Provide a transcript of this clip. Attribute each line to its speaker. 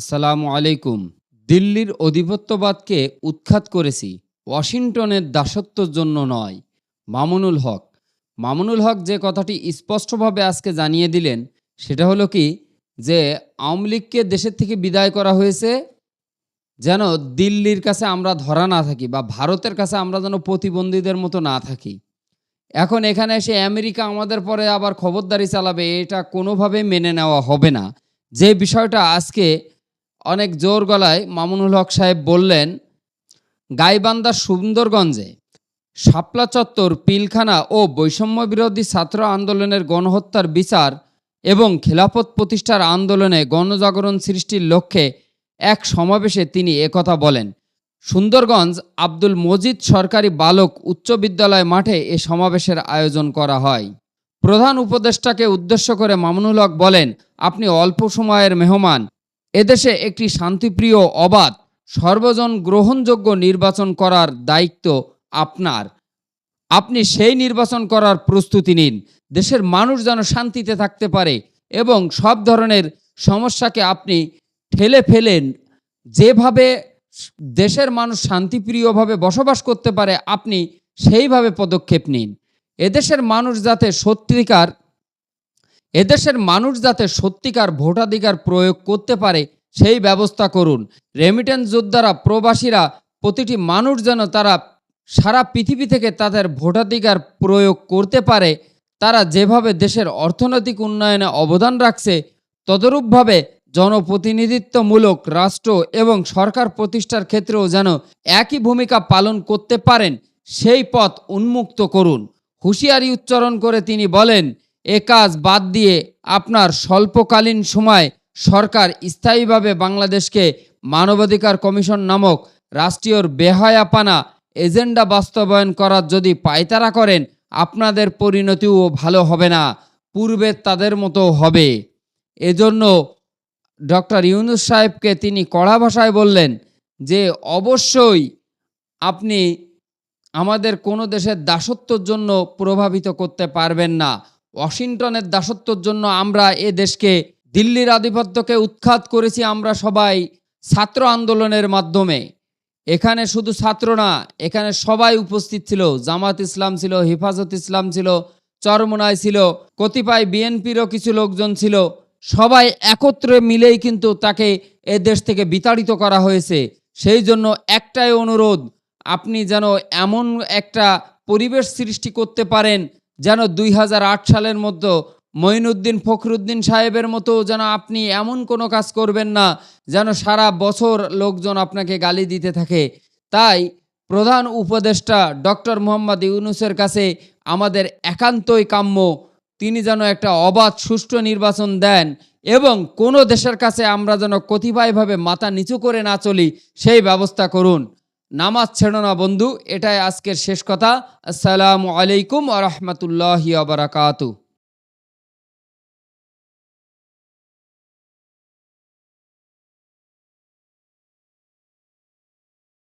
Speaker 1: আসসালামু আলাইকুম। দিল্লির অধিপত্যবাদকে উৎখাত করেছি, ওয়াশিংটনের দাসত্বর জন্য নয়। মামুনুল হক। মামুনুল হক যে কথাটি স্পষ্টভাবে আজকে জানিয়ে দিলেন, সেটা হলো কি যে আওয়ামী লীগকে দেশের থেকে বিদায় করা হয়েছে, যেন দিল্লির কাছে আমরা ধরা না থাকি বা ভারতের কাছে আমরা যেন প্রতিবন্ধীদের মতো না থাকি। এখন এখানে এসে আমেরিকা আমাদের পরে আবার খবরদারি চালাবে, এটা কোনোভাবেই মেনে নেওয়া হবে না। যে বিষয়টা আজকে অনেক জোর গলায় মামুনুল হক সাহেব বললেন গাইবান্ধার সুন্দরগঞ্জে শাপলা চত্বর, পিলখানা ও বৈষম্য বিরোধী ছাত্র আন্দোলনের গণহত্যার বিচার এবং খেলাফত প্রতিষ্ঠার আন্দোলনে গণজাগরণ সৃষ্টির লক্ষ্যে এক সমাবেশে তিনি একথা বলেন। সুন্দরগঞ্জ আব্দুল মজিদ সরকারি বালক উচ্চ বিদ্যালয় মাঠে এ সমাবেশের আয়োজন করা হয়। প্রধান উপদেষ্টাকে উদ্দেশ্য করে মামুনুল হক বলেন, আপনি অল্প সময়ের মেহমান এদেশে একটি শান্তিপ্রিয় অবাধ, সর্বজন গ্রহণযোগ্য নির্বাচন করার দায়িত্ব আপনার। আপনি সেই নির্বাচন করার প্রস্তুতি নিন। দেশের মানুষ যেন শান্তিতে থাকতে পারে এবং সব ধরনের সমস্যাকে আপনি ঠেলে ফেলেন। যেভাবে দেশের মানুষ শান্তিপ্রিয়ভাবে বসবাস করতে পারে, আপনি সেইভাবে পদক্ষেপ নিন। এদেশের মানুষ যাতে সত্যিকার এদেশের মানুষ যাতে সত্যিকার ভোটাধিকার প্রয়োগ করতে পারে, সেই ব্যবস্থা করুন। রেমিটেন্স যোদ্ধারা, প্রবাসীরা, প্রতিটি মানুষ যেন তারা সারা পৃথিবী থেকে তাদের ভোটাধিকার প্রয়োগ করতে পারে, তারা যেভাবে দেশের অর্থনৈতিক উন্নয়নে অবদান রাখছে, তদরূপভাবে জনপ্রতিনিধিত্বমূলক রাষ্ট্র এবং সরকার প্রতিষ্ঠার ক্ষেত্রেও যেন একই ভূমিকা পালন করতে পারেন, সেই পথ উন্মুক্ত করুন। হুঁশিয়ারি উচ্চারণ করে তিনি বলেন এ কাজ বাদ দিয়ে আপনার স্বল্পকালীন সময় সরকার স্থায়ীভাবে বাংলাদেশকে মানবাধিকার কমিশন নামক রাষ্ট্রীয় বেহায়াপানা এজেন্ডা বাস্তবায়ন করার যদি পায়তারা করেন, আপনাদের পরিণতিও ভালো হবে না, পূর্বে তাদের মতো হবে। এজন্য ডক্টর ইউনুস সাহেবকে তিনি কড়া ভাষায় বললেন যে, অবশ্যই আপনি আমাদের কোনো দেশের দাসত্বর জন্য প্রভাবিত করতে পারবেন না। ওয়াশিংটনের দাসত্বর জন্য আমরা এ দেশকে, দিল্লির আধিপত্যকে উৎখাত করেছি আমরা সবাই ছাত্র আন্দোলনের মাধ্যমে। এখানে শুধু ছাত্র না, এখানে সবাই উপস্থিত ছিল। জামাত ইসলাম ছিল, হেফাজত ইসলাম ছিল চরমোনায় ছিল, কতিপয় বিএনপিরও কিছু লোকজন ছিল। সবাই একত্রে মিলেই কিন্তু তাকে এ দেশ থেকে বিতাড়িত করা হয়েছে। সেই জন্য একটাই অনুরোধ, আপনি যেন এমন একটা পরিবেশ সৃষ্টি করতে পারেন যেন দুই হাজার আট সালের মতো মঈনুদ্দিন ফখরুদ্দিন সাহেবের মতো যেন আপনি এমন কোনো কাজ করবেন না, যেন সারা বছর লোকজন আপনাকে গালি দিতে থাকে। তাই প্রধান উপদেষ্টা ডক্টর মোহাম্মদ ইউনুসের কাছে আমাদের একান্তই কাম্য, তিনি যেন একটা অবাধ, সুষ্ঠু নির্বাচন দেন এবং কোনো দেশের কাছে আমরা যেন কতিপয়ভাবে মাথা নিচু করে না চলি, সেই ব্যবস্থা করুন। নামাজ ছেড়ো না বন্ধু এটাই আজকের শেষ কথা। আসসালামু আলাইকুম আ রহমতুল্লাহ বারাকাতু